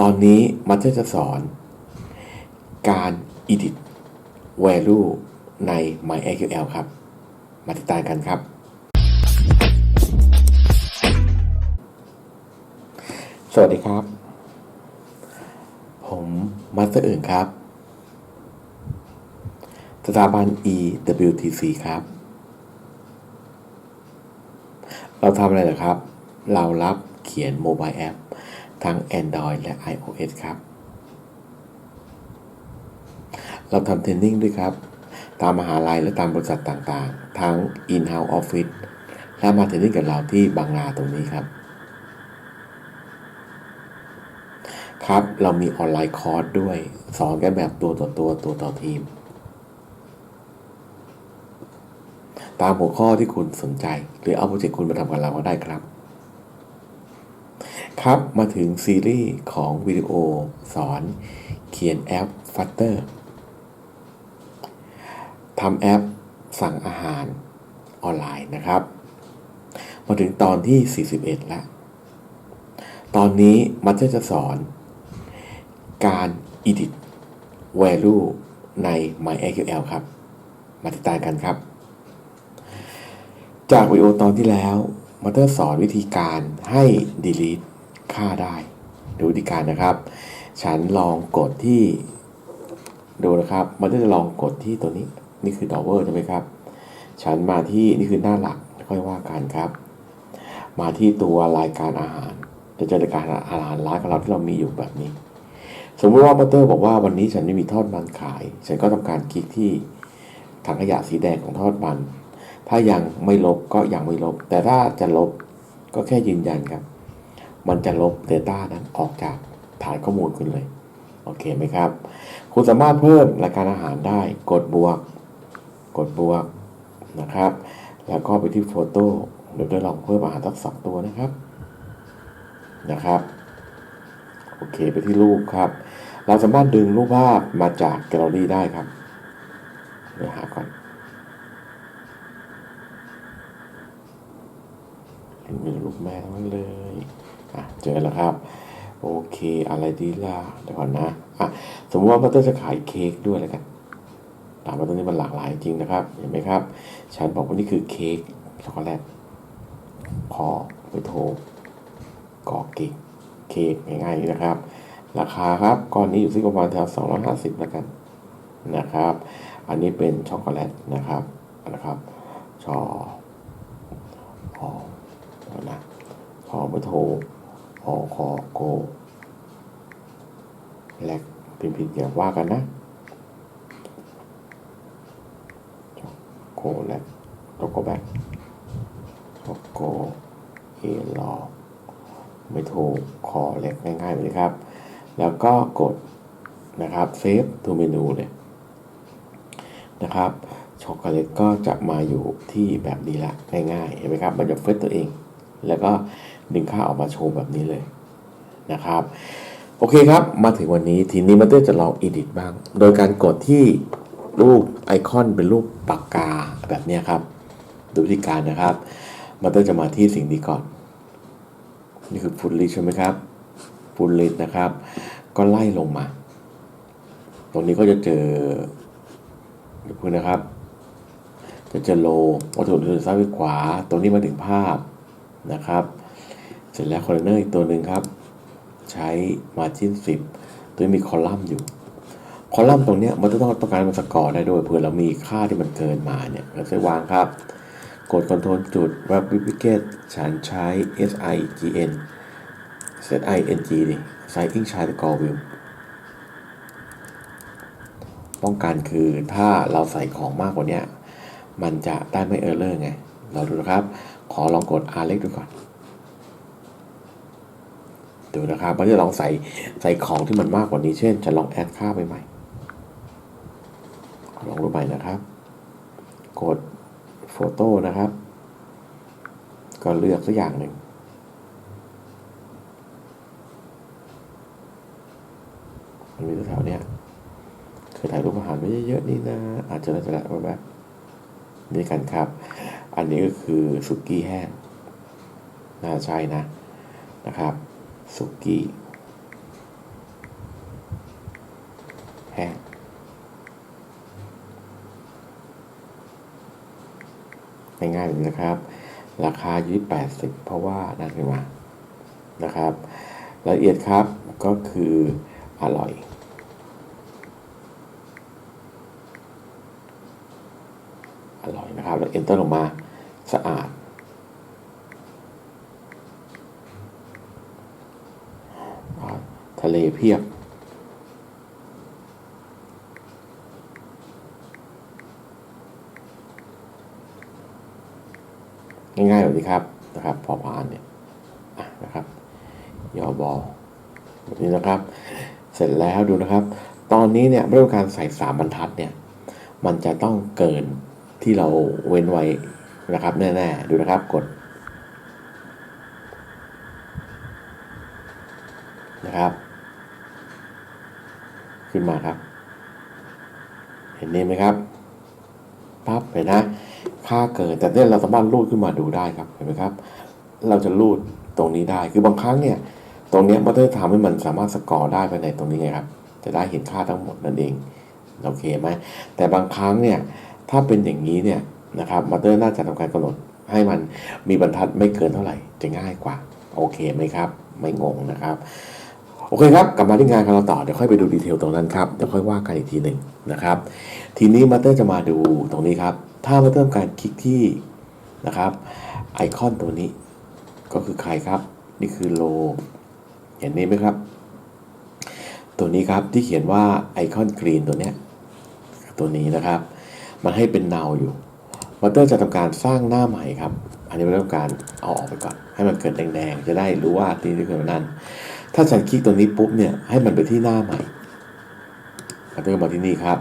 ตอนนี้มัธยจะสอน การ edit value ใน MySQL ครับ มาติดตามกันครับ สวัสดีครับ ผมมัสเตอร์อื่นครับ สถาบัน EWTC ครับ เราทำอะไรเหรอครับ เรารับเขียนโมบายแอป ทั้ง Android และ iOS ครับ เราทำเทรนนิ่งด้วยครับ ตามมหาลัยและตามบริษัทต่างๆ ทั้ง In-house Office และมาเทรนนิ่งกับเราที่บางนาตรงนี้ครับ ครับ เรามีออนไลน์คอร์สด้วย สอนกันแบบตัวต่อตัวตัวต่อทีม ตามหัวข้อที่คุณสนใจ หรือเอาโปรเจกต์คุณมาทำกับเราก็ได้ครับ ครับมาถึงซีรีส์ของวิดีโอสอนเขียนแอป Flutter ทำแอปสั่งอาหารออนไลน์นะครับ มาถึงตอนที่ 41 แล้ว ตอนนี้มัธยจะสอน การ edit value ใน MySQL ครับ มาติดตามกันครับ จากวิดีโอตอนที่แล้ว มัธยสอนวิธีการให้ delete ค่าได้ดูวิธีการนะครับ ฉันลองกดที่ดูนะครับมันก็จะลองกดที่ตัวนี้นี่คือ dollar ใช่ไหมครับ ฉันมาที่นี่คือหน้าหลักค่อยว่ากันครับ มาที่ตัวรายการอาหาร จะเจอรายการอาหารร้านของเราที่เรามีอยู่แบบนี้ สมมติว่ามัตเตอร์บอกว่าวันนี้ฉันไม่มีทอดมันขาย ฉันก็ทำการคลิกที่ถังขยะสีแดงของทอดมัน ถ้ายังไม่ลบก็ยังไม่ลบ แต่ถ้าจะลบก็แค่ยืนยันครับ มันจะลบ Data นั้นออกจากฐานข้อมูลคุณเลย โอเคไหมครับ คุณสามารถเพิ่มรายการอาหารได้ กดบวก กดบวกนะครับ แล้วก็ไปที่โฟโต้เดี๋ยวจะลองเพิ่มอาหารสักสองตัวนะครับ นะครับ โอเคไปที่รูปครับ เราสามารถดึงรูปภาพมาจากแกลเลอรี่ได้ครับเดี๋ยวหาก่อน มีรูปแม่ทั้งนั้นเลย อะ เจอแล้วครับ โอเค อะไรดีล่ะ เดี๋ยวก่อนนะ อะ สมมติว่าพัตเตอร์จะขายเค้กด้วยแล้วกันตามมาตรงนี้มันหลากหลายจริงนะครับ เห็นไหมครับ ฉันบอกว่านี่คือเค้กช็อกโกแลตขอไปโทรกอเค้กเค้กง่ายๆนี้นะครับ ราคาครับก้อนนี้อยู่ที่ประมาณแถว250แล้วกันนะครับ อันนี้เป็นช็อกโกแลตนะครับนะครับชออ นะขอไปโทรหอคอโกแลกพิมพ์ผิดอย่าว่ากันนะโกแลกโตโกแบกโกเอลอไม่โทคอแลกง่ายๆเลยครับ แล้วก็กดนะครับเซฟตัวเมนูเลยนะครับช็อกโกแลตก็จะมาอยู่ที่แบบนี้ละง่ายๆเห็นไหมครับมันจะเฟซตัวเอง แล้วก็ดึงค่าออกมาโชว์แบบนี้เลยนะครับ โอเคครับ มาถึงวันนี้ทีนี้มันก็จะลอง edit บ้าง โดยการกดที่รูปไอคอนเป็นรูปปากกาแบบนี้ครับ ดูวิธีการนะครับมันก็จะมาที่สิ่งนี้ก่อน นี่คือฟุตลิใช่ไหมครับฟุตลินะครับ ก็ไล่ลงมา ตรงนี้ก็จะเจอเดี๋ยวพูดนะครับ จะเจอโลวัตถุดิบซ้ายไปขวา ตรงนี้มาถึงภาพ นะครับ เสร็จแล้วคอลเลนเนอร์อีกตัวหนึ่งครับ ใช้ margin 10 ตัวมีคอลัมน์อยู่ คอลัมน์ตรงนี้มันจะต้องต้องการมันสกอร์ได้ด้วยเผื่อเรามีค่าที่มันเกินมาเนี่ยเราจะวางครับ กดคอนโทรลจุด replicate ฉันใช้ sign S ing ดิ signing child score view ป้องกันคือถ้าเราใส่ของมากกว่านี้มันจะได้ไม่เออร์เลอร์ไง เราดูนะครับ ขอลองกด r เล็กดูก่อน ดูนะครับมันจะลองใส่ใส่ของที่มันมากกว่านี้ เช่น จะลองแอดค่าไปใหม่ ลองดูใหม่นะครับ กดโฟโต้นะครับ ก็เลือกสักอย่างหนึ่งมันมีแถวๆเนี้ยคือถ่ายรูปอาหารไว้เยอะๆนี่นะ อาจจะแล้จะแล้วแบบนี่กันครับ อันนี้ก็คือสุกี้แห้งน่าใช่นะนะครับสุกี้แห้งง่ายๆเลยนะครับ ราคาอยู่ที่80 เพราะว่านั่นขึ้นมานะครับรายละเอียดครับก็คืออร่อยอร่อยนะครับแล้วเอนเตอร์ลงมา สะอาด ทะเลเพียบ ง่ายๆแบบนี้ครับนะครับ พอผ่านเนี่ยะนะครับยอบอแบบนี้นะครับ เสร็จแล้วดูนะครับ ตอนนี้เนี่ยเรื่องการใส่สามบรรทัดเนี่ย มันจะต้องเกินที่เราเว้นไว้ นะครับแน่ๆดูนะครับกดนะครับ ขึ้นมาครับ เห็นนี้ไหมครับปั๊บเห็นนะ ค่าเกินแต่เนี่ยเราสามารถรูดขึ้นมาดูได้ครับเห็นไหมครับ เราจะรูดตรงนี้ได้คือบางครั้งเนี่ย ตรงนี้มันจะทำให้มันสามารถสกอร์ได้ภายในตรงนี้ไงครับ จะได้เห็นค่าทั้งหมดนั่นเองโอเคไหมแต่บางครั้งเนี่ยถ้าเป็นอย่างนี้เนี่ย นะครับมาเตอร์น่าจะทำการกำหนดให้มันมีบรรทัดไม่เกินเท่าไหร่จะง่ายกว่า โอเคไหมครับ ไม่งงนะครับ โอเคครับ กลับมาที่งานของเราต่อ เดี๋ยวค่อยไปดูดีเทลตรงนั้นครับ เดี๋ยวค่อยว่ากันอีกทีหนึ่งนะครับ ทีนี้มาเตอร์จะมาดูตรงนี้ครับ ถ้ามาเตอร์การคลิกที่นะครับไอคอนตัวนี้ก็คือใครครับ นี่คือโลเห็นนี้ไหมครับ ตัวนี้ครับที่เขียนว่าไอคอนกรีนตัวเนี้ยตัวนี้นะครับ มันให้เป็นเนาอยู่ มาเตอร์จะทำการสร้างหน้าใหม่ครับ อันนี้เราต้องการเอาออกไปก่อน ให้มันเกิดแดงๆ จะได้รู้ว่าตีนี้คือนั้นถ้าฉันคลิกตรงนี้ปุ๊บเนี่ย ให้มันไปที่หน้าใหม่มาเตอร์มาที่นี่ครับ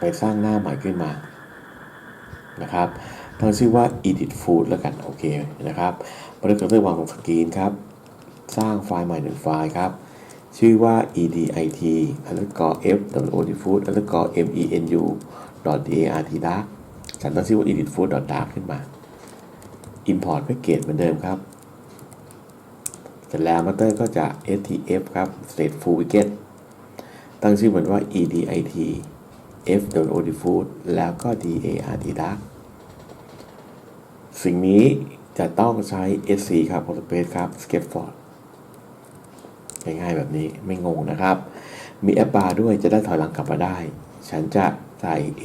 ไปสร้างหน้าใหม่ขึ้นมานะครับตั้งชื่อว่า edit food แล้วกัน โอเคนะครับมาเตอร์ก็วางตรงสกรีนครับ สร้างไฟล์ใหม่หนึ่งไฟล์ครับชื่อว่า edit underscore f w food underscore menu D A R T dark ฉันตั้งชื่อว่า edit food dot dark ขึ้นมา import package เหมือนเดิมครับ เสร็จแล้วมาเตอร์ก็จะ stf ครับ state full wicket ตั้งชื่อเหมือนว่า edit f w food แล้วก็ dart dark สิ่งนี้จะต้องใช้ sc ครับ space ครับ sketchford ง่ายๆแบบนี้ไม่งงนะครับ มีแอปบาร์ด้วยจะได้ถอยหลังกลับมาได้ ฉันจะใส่ A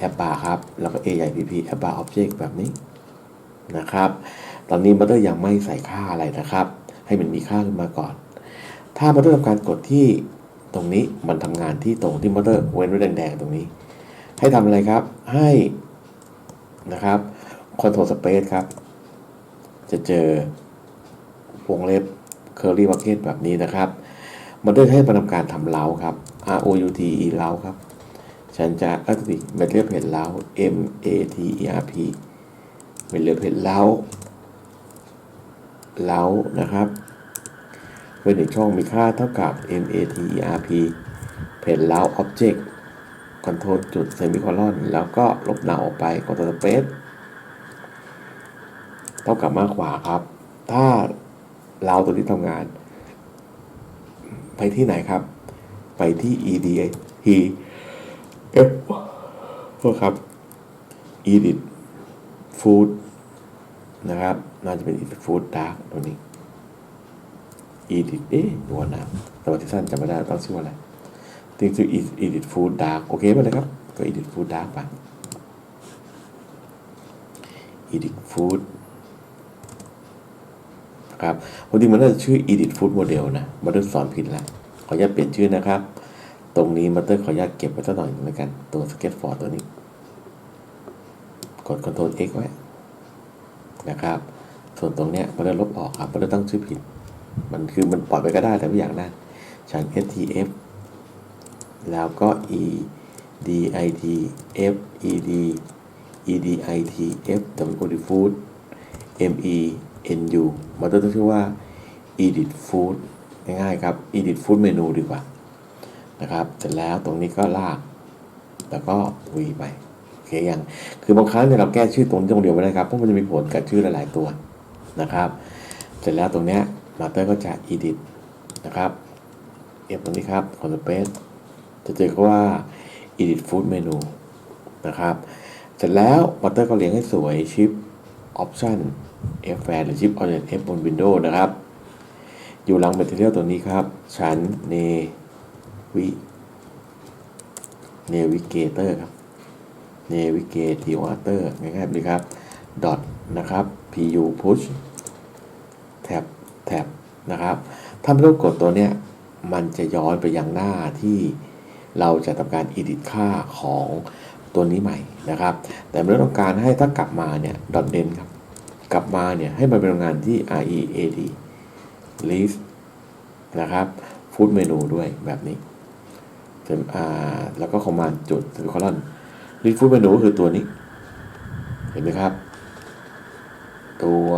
แอปบาร์ครับ แล้วก็ A ใหญ่ PP แอปบาร์ Object แบบนี้นะครับ ตอนนี้มัตเตอร์ยังไม่ใส่ค่าอะไรนะครับ ให้มันมีค่าขึ้นมาก่อน ถ้ามัตเตอร์ทำการกดที่ตรงนี้มันทำงานที่ตรงที่มัตเตอร์เว้นไว้แดงๆตรงนี้ ให้ทำอะไรครับให้นะครับ Control Space ครับ จะเจอวงเล็บ curly bracket แบบนี้นะครับ มันได้ให้ประทำการทำเล้าครับ R O U T E เล้าครับ ฉันจะอัตติเมเรียเพจเล้า M A T E R P เมเรียเพจเล้าเล้านะครับเป็นอีกช่องมีค่าเท่ากับ M A T E R P เพจเล้า Object Control จุดเซมิคอลอนแล้วก็ลบหนาออกไป Control Space เท่ากับมากกว่าครับ ถ้าเราตัวที่ทำงาน ไปที่ไหนครับ ไปที่ ed t f โทษครับ edit food นะครับ น่าจะเป็น edit food dark ตัวนี้ edit เอ๊ะดูว่านะแต่ว่าที่สั้นจำไม่ได้ต้องชื่อว่าอะไรติงชื่อ edit food dark โอเคไปเลยครับ ก็ edit food dark ไป edit food ครับพอดีมันน่าจะชื่อ edit food model นะมาเตอร์สอนผิดแล้วขออนุญาตเปลี่ยนชื่อนะครับ ตรงนี้มาเตอร์ขออนุญาตเก็บไว้สักหน่อยหนึงแล้วกัน ตัว sketchford ตัวนี้ กด Ctrl X ไว้นะครับ ส่วนตรงเนี้ยมาเตอร์ลบออกครับมาเตอร์ตั้งชื่อผิด มันคือมันปล่อยไปก็ได้แต่ไม่อยากนั่นฉัน stf แล้วก็ e d i t f e d e d i t f w food m e n u มันต้องชื่อว่า edit food ง่ายๆครับ edit food menu ดีกว่า นะครับ เสร็จแล้วตรงนี้ก็ลาก แล้วก็ v ไปโอเคยังคือบางครั้งเนี่ยเราแก้ชื่อตรงนี้ตรงเดียวไม่ได้ครับเพราะมันจะมีผลกับชื่อหลาย ๆ ตัวนะครับ เสร็จแล้วตรงเนี้ยมาเตอร์ก็จะ edit นะครับ F ตรงนี้ครับ Conspace จะเจอว่า Edit Food Menu นะครับ เสร็จแล้วบัตเตอร์ก็เรียงให้สวยชิป Option F f a หรือชิป Orient F บน Windows นะครับ อยู่หลัง Material ตัวนี้ครับ ชั้น Navi Navigator ครับ Navigator ง่ายๆเลยครับ dot นะครับ pu push tab tab นะครับ ถ้าไม่ต้กดตัวเนี้ย มันจะย้อนไปยังหน้าที่เราจะทำการ edit ค่าของตัวนี้ใหม่นะครับ แต่เมื่ต้องการให้ถ้ากลับมาเนี่ย dot den ครับ กลับมาเนี่ยให้มันเป็นงงานที่ read list นะครับ food menu ด้วยแบบนี้ เสร็จอ่าแล้วก็ command จุด semicolon list food menu ก็คือตัวนี้ เห็นไหมครับ ตัว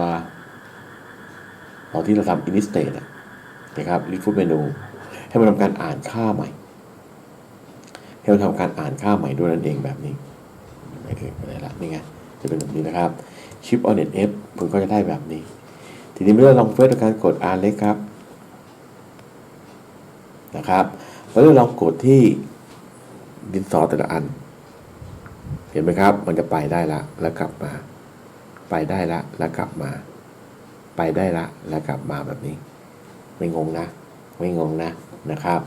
ตอนที่เราทำ init state อะนะครับ list food menu ให้มันทำการอ่านค่าใหม่ ให้มันทำการอ่านค่าใหม่ด้วยนั่นเองแบบนี้ไม่เคยอะไรละนี่ไงจะเป็นแบบนี้นะครับ chip on net f คุณก็จะได้แบบนี้ ทีนี้เมื่อเราลองเฟซด้วยการกด r เล็กครับนะครับ เราลองกดที่ดินสอแต่ละอัน เห็นไหมครับ มันจะไปได้ละ แล้วกลับมา ไปได้ละ แล้วกลับมา ไปได้ละ แล้วกลับมาแบบนี้ ไม่งงนะ ไม่งงนะนะครับ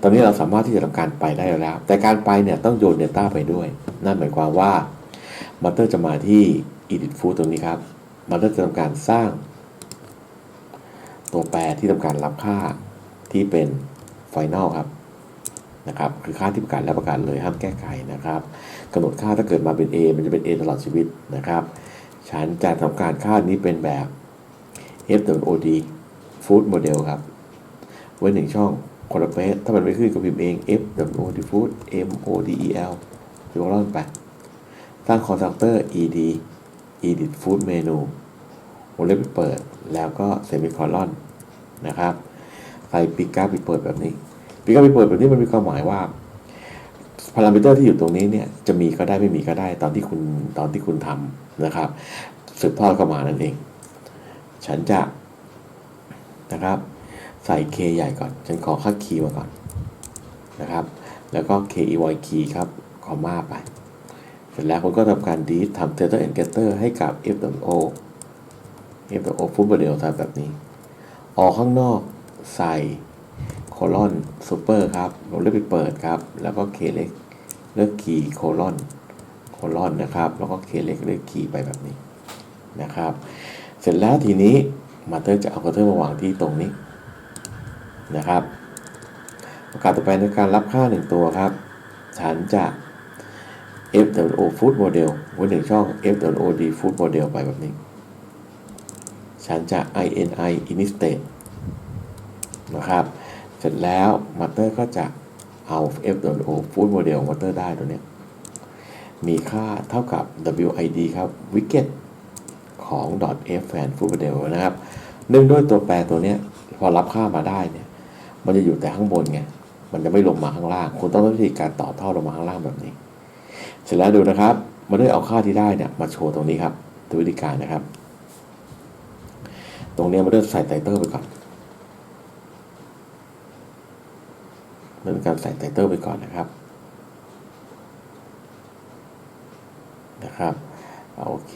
ตอนนี้เราสามารถที่จะทำการไปได้แล้ว แต่การไปเนี่ยต้องโยน Data ไปด้วย นั่นหมายความว่ามัตเตอร์จะมาที่ Edit Food ตรงนี้ครับมัตเตอร์จะทำการสร้าง ตัวแปรที่ทำการรับค่าที่เป็น Final ครับ นะครับคือค่าที่ประกาศและประกาศเลยห้ามแก้ไขนะครับกำหนดค่าถ้าเกิดมาเป็น A มันจะเป็น A ตลอดชีวิตนะครับฉันจะทำการค่านี้เป็นแบบ F W O D Food Model ครับ ไว้หนึ่งช่องคอร์เฟสถ้ามันไม่ขึ้นก็พิมพ์เอง F W O D Food M O D E L จะล่อนไปสร้างคอนสตรักเตอร์ E D Edit Food Menu วงเล็บปิดเปิดแล้วก็เซมิคอลอนนะครับใส่ปีกกราปิดเปิดแบบนี้ ปีกกราปิเปิดแบบนี้มันมีความหมายว่าพารามิเตอร์ที่อยู่ตรงนี้เนี่ยจะมีก็ได้ไม่มีก็ได้ตอนที่คุณตอนที่คุณทำนะครับสืบทอดเข้ามานั่นเอง ฉันจะนะครับ ใส่ k ใหญ่ก่อน ฉันขอค่าคีย์มาก่อนนะครับ แล้วก็ k e y key ครับคอมมาไป เสร็จแล้วคุณก็ทำการดีทำ Tether and Getter ให้กับ f o f w o Full Model ทำแบบนี้ ออกข้างนอกใส่ โคลอนซูเปอร์ครับลงเลือกไปเปิดครับ แล้วก็เคเล็กเลือกคีย์โคลอนโคลอนนะครับ แล้วก็เคเล็กเลือกคีย์ไปแบบนี้นะครับ เสร็จแล้วทีนี้มาเตอร์จะเอาคาเตอร์มาวางที่ตรงนี้นะครับประกาศต่อไปในการรับค่าหนึ่งตัวครับ ฉันจะ f w o food model ไว้หนึ่งช่อง f w o d food model ไปแบบนี้ ฉันจะ ini init state นะครับ เสร็จแล้วมัตเตอร์ก็จะเอา f w o food model มัตเตอร์ได้ตัวเนี้ยมีค่าเท่ากับ wid ครับ wicket ของ .f fan food model นะครับ เนื่องด้วยตัวแปรตัวเนี้ยพอรับค่ามาได้เนี่ยมันจะอยู่แต่ข้างบนไง มันจะไม่ลงมาข้างล่าง คุณต้องวิธีการต่อท่อลงมาข้างล่างแบบนี้ เสร็จแล้วดูนะครับ มันได้เอาค่าที่ได้เนี่ยมาโชว์ตรงนี้ครับตัววิธีการนะครับ ตรงนี้มาเริ่มใส่ไตเตอร์ไปก่อน เริ่มการใส่ไตเตอร์ไปก่อนนะครับนะครับโอเค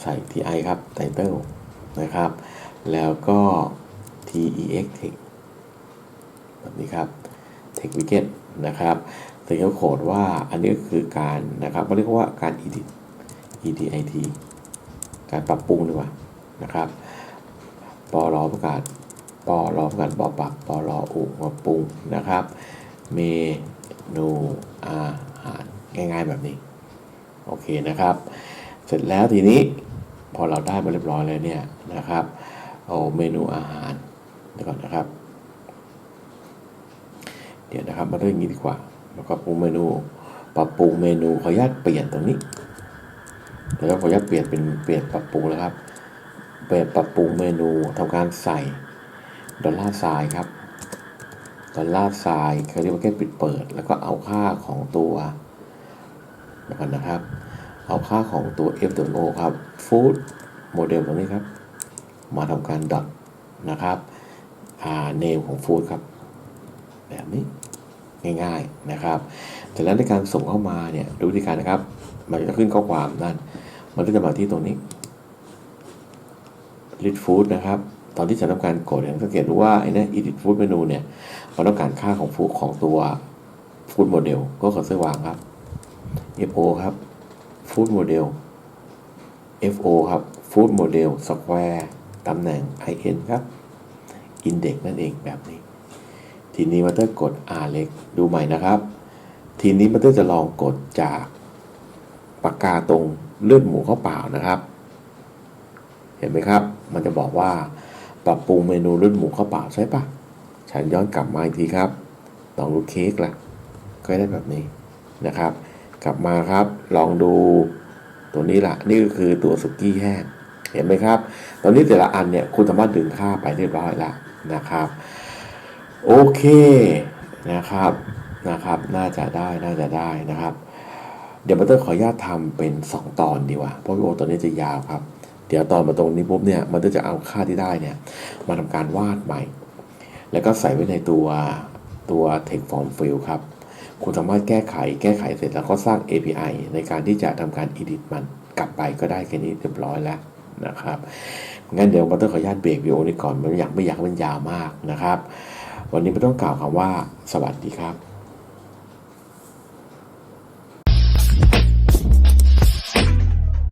ใส่ ti ครับไตเตอร์นะครับ แล้วก็ tex text แบบนี้ครับ text widget นะครับแต่เขาโคดว่าอันนี้ก็คือการนะครับเรียกว่าการ edit edit การปรับปรุงดีกว่านะครับปอรอประกาศ ปอรอประกาศบอปรับปอรออุมาปรุงนะครับ เมนูอาหารง่ายๆแบบนี้ โอเคนะครับ เสร็จแล้วทีนี้พอเราได้มาเรียบร้อยแล้วเนี่ยนะครับเอาเมนูอาหารเดี๋ยวก่อนนะครับ เดี๋ยวนะครับมาเรื่องงนี้ดีกว่า แล้วก็ปรุงเมนูปรับปรุงเมนูขออนุญาตเปลี่ยนตรงนี้เดี๋ยวเราขออนุญาตเปลี่ยนเป็นเปลี่ยนปรับปรุงแล้วครับเปลี่ยนปรับปรุงเมนูทำการใส่ ดอลลาร์ไซน์ครับดอลลาร์ไซน์เขาเรียกว่าแค่ปิดเปิด แล้วก็เอาค่าของตัวเดี๋ยวก่อนนะครับ เอาค่าของตัว f w o ครับ food model ตรงนี้ครับ มาทำการดอทนะครับอ่า name ของ food ครับ แบบนี้ง่ายๆนะครับแต่แล้วในการส่งเข้ามาเนี่ยดูวิธีการนะครับ มันจะขึ้นข้อความนั่น มันก็จะมาที่ตรงนี้ read food นะครับ ตอนที่จะทำการกดเนี่ยสังเกตดูว่าไอ้นี่ edit food menu เนี่ยมันต้องการค่าของฟูของตัว food model ก็ขอเสื้อวางครับ FO ครับ food model FO ครับ food model square ตำแหน่ง IN ครับ index นั่นเองแบบนี้ ทีนี้มันจะกด R เล็กดูใหม่นะครับ ทีนี้มันจะลองกดจากปากกาตรงเลือดหมูเข้าเปล่านะครับ เห็นไหมครับ มันจะบอกว่า ปรับปรุงเมนูเลือดหมูข้าวเปล่าใช่ปะฉันย้อนกลับมาอีกทีครับลองดูเค้กล่ะ ก็ได้แบบนี้นะครับ กลับมาครับ ลองดูตัวนี้ล่ะนี่ก็คือตัวสุกี้แห้ง เห็นไหมครับ ตอนนี้แต่ละอันเนี่ยคุณสามารถดึงค่าไปเรียบร้อยล้วนะครับ โอเคนะครับนะครับ น่าจะได้น่าจะได้นะครับ เดี๋ยวมาเตอร์ขออนุญาตทำเป็น 2 ตอนดีกว่า เพราะวิดีโอตอนนี้จะยาวครับ เดี๋ยวตอนมาตรงนี้ปุ๊บเนี่ยมันก็จะเอาค่าที่ได้เนี่ยมาทำการวาดใหม่ แล้วก็ใส่ไว้ในตัวตัว text form field ครับ คุณสามารถแก้ไขแก้ไขเสร็จแล้วก็สร้าง API ในการที่จะทำการ edit มันกลับไปก็ได้แค่นี้เรียบร้อยแล้วนะครับงั้นเดี๋ยวมาเตอร์ขออนุญาตเบรกวิดีโอนี้ก่อนไม่อยากไม่อยากให้มันยาวมากนะครับ วันนี้ไม่ต้องกล่าวคำว่าสวัสดีครับ